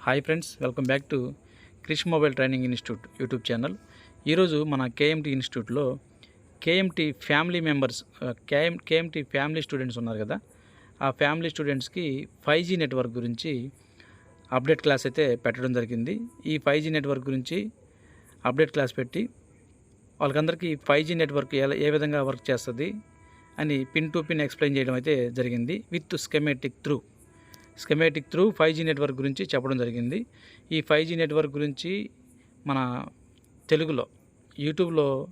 Hi friends welcome back to Krish mobile training institute YouTube channel ఈరోజు మన KMT ఇన్స్టిట్యూట్లో KMT family members KM KMT family students ఉన్నారు కదా. ఆ family స్టూడెంట్స్కి ఫైవ్ జీ నెట్వర్క్ గురించి అప్డేట్ క్లాస్ అయితే పెట్టడం జరిగింది. ఈ ఫైవ్ జీ నెట్వర్క్ గురించి అప్డేట్ క్లాస్ పెట్టి వాళ్ళకందరికీ ఫైవ్ జీ నెట్వర్క్ ఎలా ఏ విధంగా వర్క్ చేస్తుంది అని పిన్ టు పిన్ ఎక్స్ప్లెయిన్ చేయడం అయితే జరిగింది with schematic through schematic through five G network గురించి చెప్పడం జరిగింది. ఈ ఫైవ్ జీ నెట్వర్క్ గురించి మన తెలుగులో యూట్యూబ్లో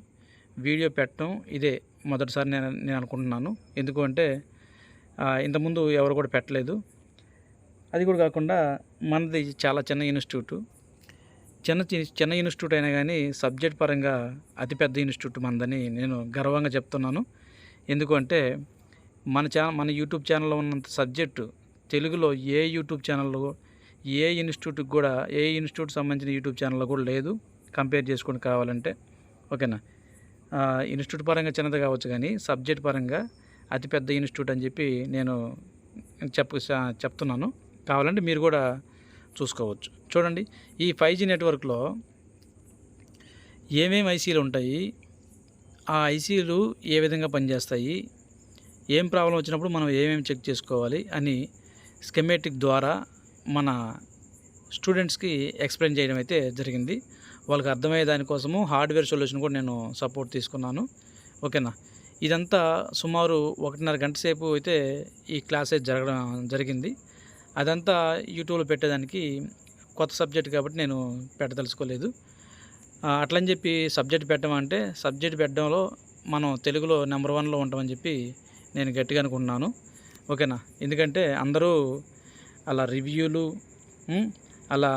వీడియో పెట్టడం ఇదే మొదటిసారి నేను నేను అనుకుంటున్నాను. ఎందుకంటే ఇంతకుముందు ఎవరు కూడా పెట్టలేదు. అది కూడా కాకుండా మనది చాలా చిన్న ఇన్స్టిట్యూట్. చిన్న చి- చిన్న ఇన్స్టిట్యూట్ అయినా కానీ సబ్జెక్ట్ పరంగా అతిపెద్ద ఇన్స్టిట్యూట్ మనదని నేను గర్వంగా చెప్తున్నాను. ఎందుకంటే మన ఛానల్ మన యూట్యూబ్ ఛానల్లో ఉన్నంత సబ్జెక్టు తెలుగులో ఏ యూట్యూబ్ ఛానల్లో ఏ ఇన్స్టిట్యూట్కి కూడా ఏ ఇన్స్టిట్యూట్ సంబంధించిన యూట్యూబ్ ఛానల్లో కూడా లేదు. కంపేర్ చేసుకొని కావాలంటే ఓకేనా? ఇన్స్టిట్యూట్ పరంగా చిన్నది కావచ్చు కానీ సబ్జెక్ట్ పరంగా అతిపెద్ద ఇన్స్టిట్యూట్ అని చెప్పి నేను చెప్పు చెప్తున్నాను. కావాలంటే మీరు కూడా చూసుకోవచ్చు. చూడండి ఈ ఫైవ్ జీ నెట్వర్క్లో ఏమేమి ఐసీలు ఉంటాయి ఆ ఐసీలు ఏ విధంగా పనిచేస్తాయి ఏం ప్రాబ్లం వచ్చినప్పుడు మనం ఏమేమి చెక్ చేసుకోవాలి అని స్కెమేటిక్ ద్వారా మన స్టూడెంట్స్కి ఎక్స్ప్లెయిన్ చేయడం అయితే జరిగింది. వాళ్ళకి అర్థమయ్యే దానికోసము హార్డ్వేర్ సొల్యూషన్ కూడా నేను సపోర్ట్ తీసుకున్నాను. ఓకేనా? ఇదంతా సుమారు ఒకటిన్నర గంట సేపు అయితే ఈ క్లాసెస్ జరగడం జరిగింది. అదంతా యూట్యూబ్లో పెట్టేదానికి కొత్త సబ్జెక్ట్ కాబట్టి నేను పెట్టదలుచుకోలేదు. అట్లని చెప్పి సబ్జెక్ట్ పెట్టమంటే సబ్జెక్ట్ పెట్టడంలో మనం తెలుగులో నెంబర్ వన్లో ఉంటామని చెప్పి నేను గట్టిగా అనుకుంటున్నాను. ఓకేనా? ఎందుకంటే అందరూ అలా రివ్యూలు అలా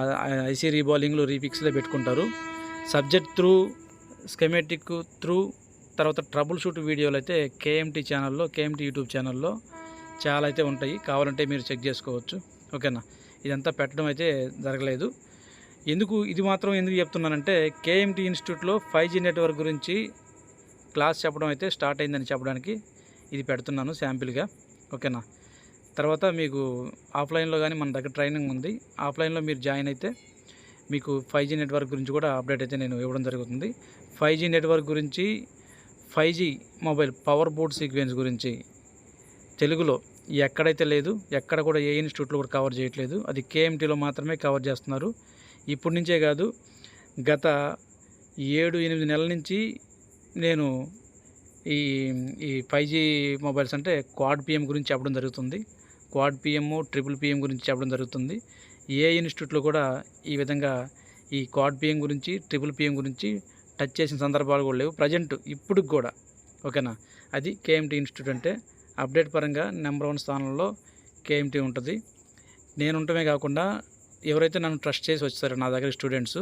ఐసీ రీబాలింగ్లు రీపిక్స్లే పెట్టుకుంటారు. సబ్జెక్ట్ త్రూ స్కెమేటిక్ త్రూ తర్వాత ట్రబుల్ షూట్ వీడియోలు అయితే కేఎంటీ ఛానల్లో కేఎంటీ యూట్యూబ్ ఛానల్లో చాలా అయితే ఉంటాయి. కావాలంటే మీరు చెక్ చేసుకోవచ్చు. ఓకేనా? ఇదంతా పెట్టడం అయితే జరగలేదు. ఎందుకు ఇది మాత్రం ఎందుకు చెప్తున్నానంటే కేఎంటీ ఇన్స్టిట్యూట్లో ఫైవ్ జీ నెట్వర్క్ గురించి క్లాస్ చెప్పడం అయితే స్టార్ట్ అయిందని చెప్పడానికి ఇది పెడుతున్నాను శాంపిల్గా. ఓకేనా? తర్వాత మీకు ఆఫ్లైన్లో కానీ మన దగ్గర ట్రైనింగ్ ఉంది. ఆఫ్లైన్లో మీరు జాయిన్ అయితే మీకు ఫైవ్ జీ నెట్వర్క్ గురించి కూడా అప్డేట్ అయితే నేను ఇవ్వడం జరుగుతుంది. ఫైవ్ జీ నెట్వర్క్ గురించి five G mobile power board sequence గురించి తెలుగులో ఎక్కడైతే లేదు ఎక్కడ కూడా ఏ ఇన్స్టిట్యూట్లో కూడా కవర్ చేయట్లేదు. అది కేఎంటీలో మాత్రమే కవర్ చేస్తున్నారు. ఇప్పటి నుంచే కాదు గత ఏడు ఎనిమిది నెలల నుంచి నేను ఈ ఈ ఫైవ్ జీ మొబైల్స్ అంటే క్వాడ్ పిఎం గురించి చెప్పడం జరుగుతుంది. క్వాడ్ పిఎం ట్రిపుల్ పిఎం గురించి చెప్పడం జరుగుతుంది. ఏ ఇన్స్టిట్యూట్లో కూడా ఈ విధంగా ఈ క్వాడ్ పిఎం గురించి ట్రిపుల్ పిఎం గురించి టచ్ చేసిన సందర్భాలు కూడా లేవు. ప్రజెంట్ ఇప్పుడు కూడా. ఓకేనా అది కేఎంటీ ఇన్స్టిట్యూట్ అంటే అప్డేట్ పరంగా నెంబర్ వన్ స్థానంలో కేఎంటీ ఉంటుంది. నేను ఉండటమే కాకుండా ఎవరైతే నన్ను ట్రస్ట్ చేసి వచ్చారో నా దగ్గర స్టూడెంట్స్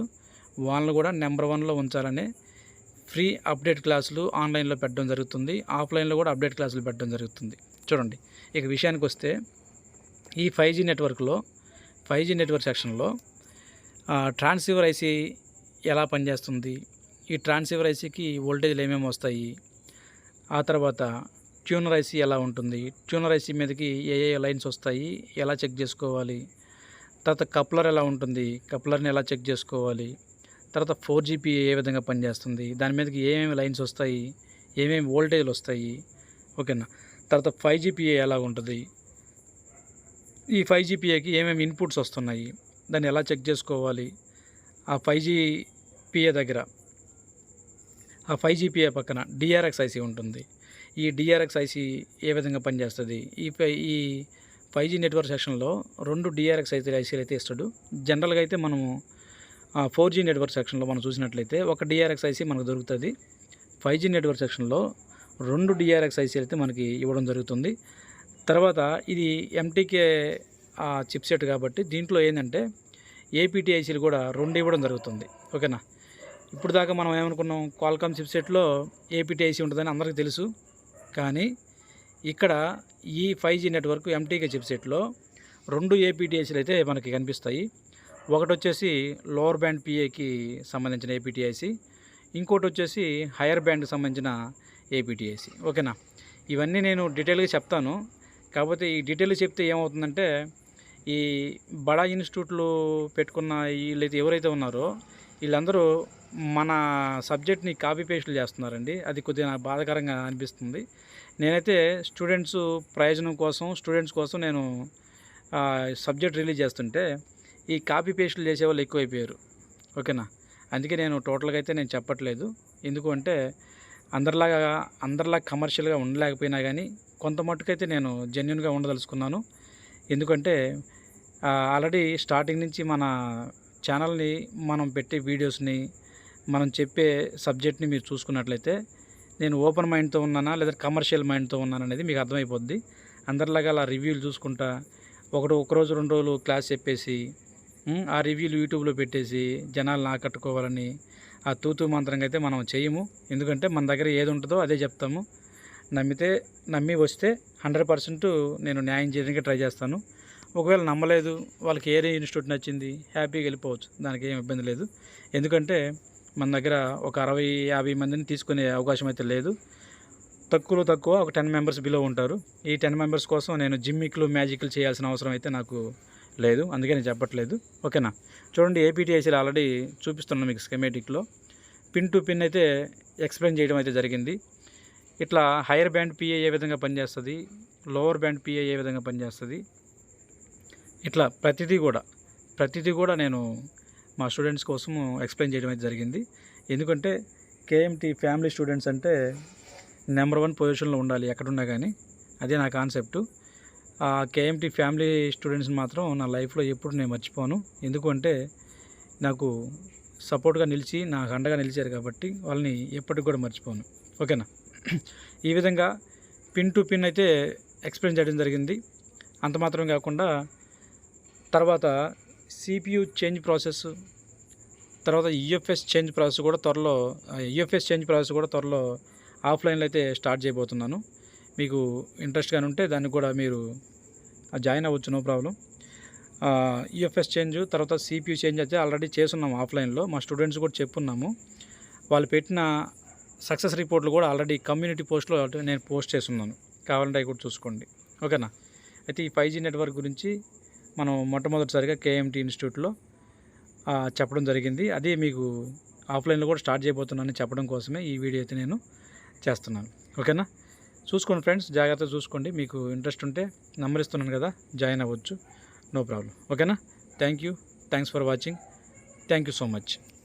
వాళ్ళని కూడా నెంబర్ వన్లో ఉంచాలని ఫ్రీ అప్డేట్ క్లాసులు ఆన్లైన్లో పెట్టడం జరుగుతుంది. ఆఫ్లైన్లో కూడా అప్డేట్ క్లాసులు పెట్టడం జరుగుతుంది. చూడండి. ఇక విషయానికి వస్తే ఈ ఫైవ్ జీ నెట్వర్క్లో ఫైవ్ జీ నెట్వర్క్ సెక్షన్లో ట్రాన్స్సీవర్ ఐసీ ఎలా పనిచేస్తుంది? ఈ ట్రాన్స్సీవర్ ఐసీకి వోల్టేజ్లు ఏమేమి వస్తాయి? ఆ తర్వాత ట్యూనర్ ఐసీ ఎలా ఉంటుంది? ట్యూనర్ ఐసీ మీదకి ఏ ఏ లైన్స్ వస్తాయి? ఎలా చెక్ చేసుకోవాలి? తర్వాత కప్లర్ ఎలా ఉంటుంది? కప్లర్ని ఎలా చెక్ చేసుకోవాలి? తర్వాత ఫోర్ జీబీ ఏ విధంగా పనిచేస్తుంది దాని మీదకి ఏమేమి లైన్స్ వస్తాయి ఏమేమి వోల్టేజ్లు వస్తాయి ఓకేనా? తర్వాత ఫైవ్ జీపీఏ ఎలా ఉంటుంది ఈ ఫైవ్ జీపీఏకి ఏమేమి ఇన్పుట్స్ వస్తున్నాయి దాన్ని ఎలా చెక్ చేసుకోవాలి ఆ ఫైవ్ జీపీఏ దగ్గర ఆ ఫైవ్ జీపీఏ పక్కన డిఆర్ఎక్స్ ఐసీ ఉంటుంది. ఈ డిఆర్ఎక్స్ ఐసీ ఏ విధంగా పనిచేస్తుంది ఈ ఈ ఫైవ్ జీ నెట్వర్క్ సెక్షన్లో రెండు డిఆర్ఎక్స్ అయితే ఐసీలు అయితే ఇస్తాడు. జనరల్గా అయితే మనము ఫోర్ జీ నెట్వర్క్ సెక్షన్లో మనం చూసినట్లయితే ఒక డిఆర్ఎక్స్ ఐసీ మనకు దొరుకుతుంది. ఫైవ్ జీ నెట్వర్క్ సెక్షన్లో రెండు డిఆర్ఎక్స్ ఐసీలు అయితే మనకి ఇవ్వడం జరుగుతుంది. తర్వాత ఇది ఎంటీకే చిప్సెట్ కాబట్టి దీంట్లో ఏంటంటే ఏపీటీ ఐసీలు కూడా రెండు ఇవ్వడం జరుగుతుంది. ఓకేనా? ఇప్పుడు దాకా మనం ఏమనుకున్నాం? క్వాల్కామ్ చిప్సెట్లో ఏపీటీ ఐసీ ఉంటుందని అందరికీ తెలుసు. కానీ ఇక్కడ ఈ ఫైవ్ జీ నెట్వర్క్ ఎంటీకే చిప్సెట్లో రెండు ఏపీటీఐసీలు అయితే మనకి కనిపిస్తాయి. ఒకటి వచ్చేసి లోవర్ బ్యాండ్ పిఏకి సంబంధించిన ఏపీటీఐసి ఇంకోటి వచ్చేసి హైయర్ బ్యాండ్కి సంబంధించిన ఏపీటీఐసి. ఓకేనా? ఇవన్నీ నేను డీటెయిల్గా చెప్తాను. కాకపోతే ఈ డీటెయిల్ చెప్తే ఏమవుతుందంటే ఈ బడా ఇన్స్టిట్యూట్లు పెట్టుకున్న వీళ్ళైతే ఎవరైతే ఉన్నారో వీళ్ళందరూ మన సబ్జెక్ట్ని కాపీ పేస్ట్లు చేస్తున్నారండి. అది కొద్దిగా నాకు బాధాకరంగా అనిపిస్తుంది. నేనైతే స్టూడెంట్స్ ప్రయోజనం కోసం స్టూడెంట్స్ కోసం నేను సబ్జెక్ట్ రిలీజ్ చేస్తుంటే ఈ కాపీ పేస్ట్లు చేసే వాళ్ళు ఎక్కువైపోయారు. ఓకేనా? అందుకే నేను టోటల్గా అయితే నేను చెప్పట్లేదు. ఎందుకంటే అందరిలాగా అందరిలా కమర్షియల్గా ఉండలేకపోయినా కానీ కొంత మట్టుకైతే నేను జెన్యున్గా ఉండదలుచుకున్నాను. ఎందుకంటే ఆల్రెడీ స్టార్టింగ్ నుంచి మన ఛానల్ని మనం పెట్టే వీడియోస్ని మనం చెప్పే సబ్జెక్ట్ని మీరు చూసుకున్నట్లయితే నేను ఓపెన్ మైండ్తో ఉన్నానా లేదా కమర్షియల్ మైండ్తో ఉన్నానా అనేది మీకు అర్థమైపోద్ది. అందరిలాగా అలా రివ్యూలు చూసుకుంటా ఒకటి ఒక రోజు రెండు రోజులు క్లాస్ చెప్పేసి ఆ రివ్యూలు యూట్యూబ్లో పెట్టేసి జనాలను ఆకట్టుకోవాలని ఆ తూతు మంత్రంగా అయితే మనం చేయము. ఎందుకంటే మన దగ్గర ఏది ఉంటుందో అదే చెప్తాము. నమ్మితే నమ్మి వస్తే హండ్రెడ్ పర్సెంట్ నేను న్యాయం చేయడానికి ట్రై చేస్తాను. ఒకవేళ నమ్మలేదు వాళ్ళకి ఏ ఇన్స్టిట్యూట్ నచ్చింది హ్యాపీగా వెళ్ళిపోవచ్చు. దానికి ఏం ఇబ్బంది లేదు. ఎందుకంటే మన దగ్గర ఒక అరవై యాభై మందిని తీసుకునే అవకాశం అయితే లేదు. తక్కువలో తక్కువ ఒక టెన్ మెంబర్స్ బిలో ఉంటారు. ఈ టెన్ మెంబర్స్ కోసం నేను జిమ్మిక్లు మ్యాజిక్లు చేయాల్సిన అవసరం అయితే నాకు లేదు. అందుకే నేను చెప్పట్లేదు. ఓకేనా? చూడండి ఏపీటీఐసీలు ఆల్రెడీ చూపిస్తున్నాను మీకు స్కెమేటిక్లో పిన్ టు పిన్ అయితే ఎక్స్ప్లెయిన్ చేయడం అయితే జరిగింది. ఇట్లా హైయర్ బ్యాండ్ పిఏ ఏ విధంగా పనిచేస్తుంది? లోవర్ బ్యాండ్ పిఏ ఏ విధంగా పనిచేస్తుంది? ఇట్లా ప్రతిదీ కూడా ప్రతిదీ కూడా నేను మా స్టూడెంట్స్ కోసం ఎక్స్ప్లెయిన్ చేయడం అయితే జరిగింది. ఎందుకంటే కేఎంటీ ఫ్యామిలీ స్టూడెంట్స్ అంటే నెంబర్ వన్ పొజిషన్లో ఉండాలి ఎక్కడున్నా కానీ అదే నా కాన్సెప్టు కేఎంటీ ఫ్యామిలీ స్టూడెంట్స్ని మాత్రం నా లైఫ్లో ఎప్పుడు నేను మర్చిపోను. ఎందుకంటే నాకు సపోర్ట్గా నిలిచి నాకు అండగా నిలిచారు కాబట్టి వాళ్ళని ఎప్పటికి కూడా మర్చిపోను. ఓకేనా ఈ విధంగా పిన్ టు పిన్ అయితే ఎక్స్ప్లెయిన్ చేయడం జరిగింది. అంత మాత్రం కాకుండా తర్వాత సిపియు చేంజ్ ప్రాసెస్ తర్వాత ఈఎఫ్ఎస్ చేంజ్ ప్రాసెస్ కూడా త్వరలో ఈఎఫ్ఎస్ చేంజ్ ప్రాసెస్ కూడా త్వరలో ఆఫ్లైన్లో అయితే స్టార్ట్ చేయబోతున్నాను. మీకు ఇంట్రెస్ట్గా ఉంటే దానికి కూడా మీరు జాయిన్ అవ్వచ్చు నో ప్రాబ్లం ఈఎఫ్ఎస్ చేంజ్ తర్వాత సిపియు చేంజ్ అయితే ఆల్రెడీ చేస్తున్నాము ఆఫ్లైన్లో మా స్టూడెంట్స్ కూడా చెప్పున్నాము. వాళ్ళు పెట్టిన సక్సెస్ రిపోర్ట్లు కూడా ఆల్రెడీ కమ్యూనిటీ పోస్ట్లో నేను పోస్ట్ చేస్తున్నాను. కావాలంటే అవి కూడా చూసుకోండి. ఓకేనా? అయితే ఈ ఫైవ్ జీ నెట్వర్క్ గురించి మనం మొట్టమొదటిసారిగా కేఎంటీ ఇన్స్టిట్యూట్లో చెప్పడం జరిగింది. అదే మీకు ఆఫ్లైన్లో కూడా స్టార్ట్ చేయబోతున్నానని చెప్పడం కోసమే ఈ వీడియో అయితే నేను చేస్తున్నాను. ఓకేనా? చూసుకోండి ఫ్రెండ్స్ జాగ్రత్తగా చూసుకోండి. మీకు ఇంట్రెస్ట్ ఉంటే నెంబర్ ఇస్తున్నాను కదా జాయిన్ అవ్వచ్చు. No problem. ఓకేనా? Thank you. Thanks for watching. Thank you so much.